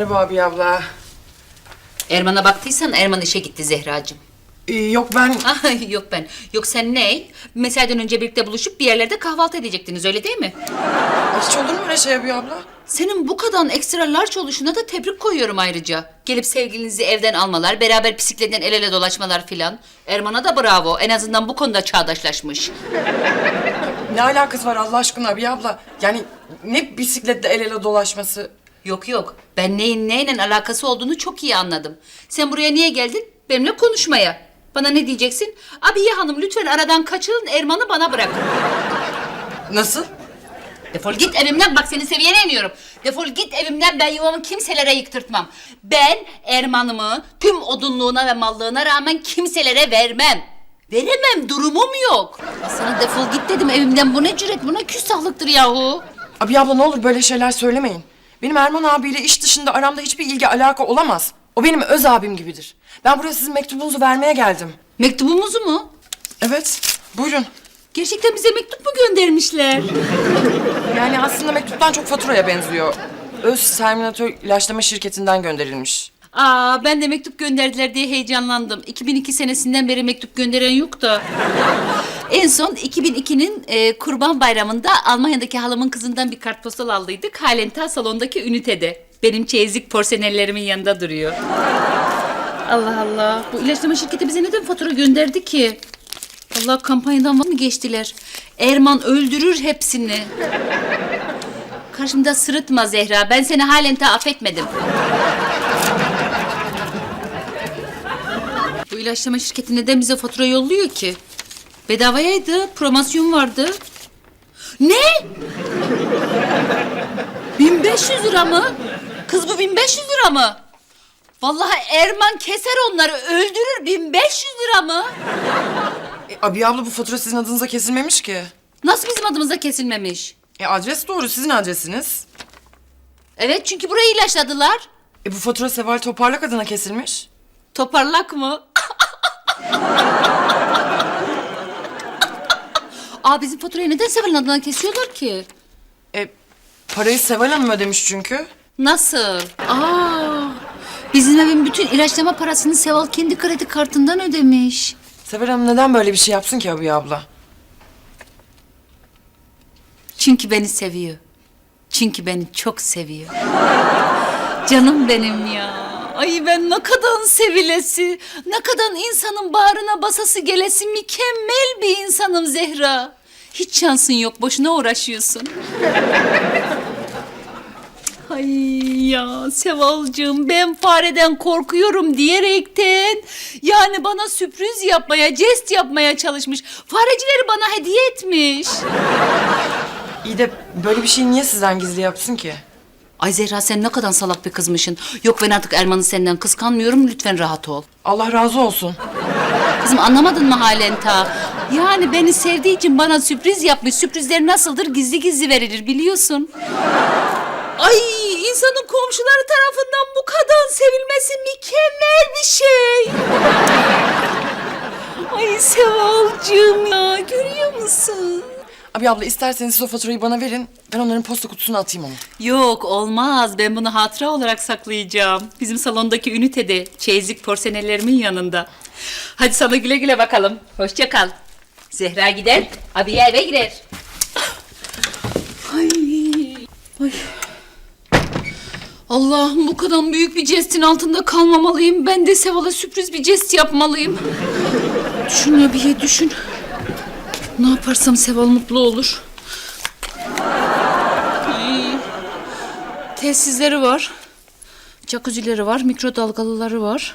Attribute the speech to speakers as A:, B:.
A: Merhaba abi abla.
B: Erman'a baktıysan Erman işe gitti Zehracığım.
A: Ee, yok ben...
B: Ah, yok ben. Yok sen ne? Mesaiden önce birlikte buluşup bir yerlerde kahvaltı edecektiniz öyle değil mi?
A: Hiç olur mu öyle şey abi abla?
B: Senin bu kadar ekstra large oluşuna da tebrik koyuyorum ayrıca. Gelip sevgilinizi evden almalar, beraber bisikletten el ele dolaşmalar filan. Erman'a da bravo. En azından bu konuda çağdaşlaşmış.
A: Ne alakası var Allah aşkına abi abla? Yani ne bisikletle el ele dolaşması?
B: Yok yok. Ben neyin neyle alakası olduğunu çok iyi anladım. Sen buraya niye geldin? Benimle konuşmaya. Bana ne diyeceksin? Abiye hanım lütfen aradan kaçırın Erman'ı bana bırakın.
A: Nasıl?
B: Defol git evimden bak senin seviyene iniyorum. Defol git evimden ben yuvamı kimselere yıktırtmam. Ben Erman'ımı tüm odunluğuna ve mallığına rağmen kimselere vermem. Veremem durumum yok. Sana defol git dedim evimden bu ne cüret bu ne küstahlıktır yahu.
A: Abi abla ne olur böyle şeyler söylemeyin. Benim Erman abiyle iş dışında aramda hiçbir ilgi alaka olamaz. O benim öz abim gibidir. Ben buraya sizin mektubunuzu vermeye geldim.
B: Mektubumuzu mu?
A: Evet, buyurun.
B: Gerçekten bize mektup mu göndermişler?
A: Yani aslında mektuptan çok faturaya benziyor. Öz Terminator ilaçlama şirketinden gönderilmiş.
B: Aa ben de mektup gönderdiler diye heyecanlandım. 2002 senesinden beri mektup gönderen yok da. En son 2002'nin e, Kurban Bayramı'nda Almanya'daki halamın kızından bir kartpostal aldıydık. Halen ta salondaki ünitede. Benim çeyizlik porselenlerimin yanında duruyor. Allah Allah. Bu ilaçlama şirketi bize neden fatura gönderdi ki? Allah kampanyadan mı geçtiler? Erman öldürür hepsini. Karşımda sırıtma Zehra. Ben seni halen ta affetmedim. Bu ilaçlama şirketi neden bize fatura yolluyor ki? Bedavayaydı, promosyon vardı. Ne? 1500 lira mı? Kız bu 1500 lira mı? Vallahi Erman keser onları, öldürür 1500 lira mı?
A: E, abi abla bu fatura sizin adınıza kesilmemiş ki.
B: Nasıl bizim adımıza kesilmemiş?
A: E adres doğru, sizin adresiniz.
B: Evet çünkü burayı ilaçladılar.
A: E bu fatura Seval Toparlak adına kesilmiş.
B: Toparlak mı? Aa bizim faturayı neden Seval'in adına kesiyorlar ki?
A: E parayı Seval Hanım ödemiş çünkü.
B: Nasıl? Aa, bizim evin bütün ilaçlama parasını Seval kendi kredi kartından ödemiş.
A: Seval Hanım neden böyle bir şey yapsın ki abi abla?
B: Çünkü beni seviyor. Çünkü beni çok seviyor. Canım benim ya. Ay ben ne kadar sevilesi, ne kadar insanın bağrına basası gelesi mükemmel bir insanım Zehra. Hiç şansın yok, boşuna uğraşıyorsun. Ay ya Sevalcığım ben fareden korkuyorum diyerekten yani bana sürpriz yapmaya, jest yapmaya çalışmış. Farecileri bana hediye etmiş.
A: İyi de böyle bir şeyi niye sizden gizli yapsın ki?
B: Ay Zehra sen ne kadar salak bir kızmışsın. Yok ben artık Erman'ı senden kıskanmıyorum lütfen rahat ol.
A: Allah razı olsun.
B: Kızım anlamadın mı halen ta? Yani beni sevdiği için bana sürpriz yapmış. Sürprizler nasıldır? Gizli gizli verilir biliyorsun. Ay insanın komşuları tarafından bu kadar sevilmesi mükemmel bir şey. Ay Sevalcığım ya görüyor musun?
A: Abi abla isterseniz siz o faturayı bana verin. Ben onların posta kutusuna atayım onu.
B: Yok olmaz. Ben bunu hatıra olarak saklayacağım. Bizim salondaki ünitede çeyizlik porsenellerimin yanında. Hadi sana güle güle bakalım. Hoşça kal. Zehra gider, abiye eve girer. Ay, ay. Allah'ım bu kadar büyük bir jestin altında kalmamalıyım. Ben de Seval'a sürpriz bir jest yapmalıyım. Düşün abiye düşün. Ne yaparsam Seval mutlu olur. Ay. Tesisleri var. Jacuzzileri var, mikrodalgalıları var.